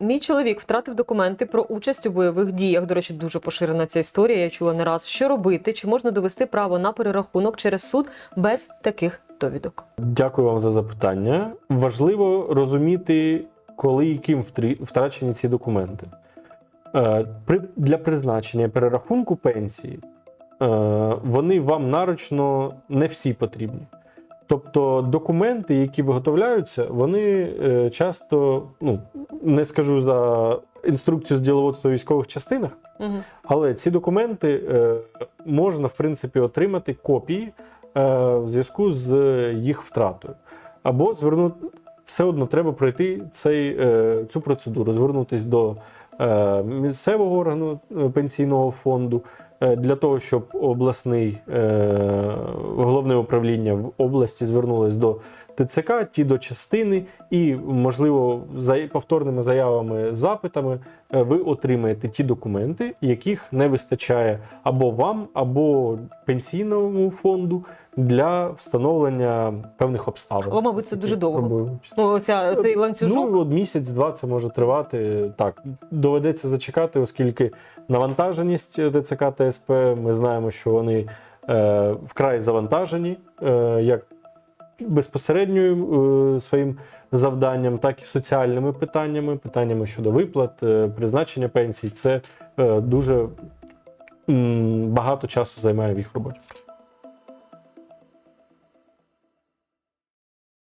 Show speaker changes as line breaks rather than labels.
Мій чоловік втратив документи про участь у бойових діях. До речі, дуже поширена ця історія. Я чула не раз. Що робити? Чи можна довести право на перерахунок через суд без таких довідок?
Дякую вам за запитання. Важливо розуміти, коли і ким втрачені ці документи. Е, для призначення перерахунку пенсії е, вони вам нарочно не всі потрібні. Тобто документи, які виготовляються, вони е, часто, ну не скажу за інструкцію з діловодства військових частинах,
Угу.
але ці документи е, можна, в принципі, отримати копії е, в зв'язку з їх втратою. Або звернути все одно треба пройти цей, е, цю процедуру, звернутися до місцевого органу пенсійного фонду для того, щоб обласний головне управління в області звернулось до ТЦК, ті до частини, і, можливо, за повторними заявами, запитами е, ви отримаєте ті документи, яких не вистачає або вам, або пенсійному фонду для встановлення певних обставин.
Але, мабуть, це дуже довго. Ну, оця цей ланцюжок.
Ну, от місяць-два це може тривати. Так, доведеться зачекати, оскільки навантаженість ТЦК та СП, ми знаємо, що вони е, вкрай завантажені, е, як безпосередньо е, своїм завданням, так і соціальними питаннями, питаннями щодо виплат, е, призначення пенсій. Це е, дуже багато часу займає в їх роботі.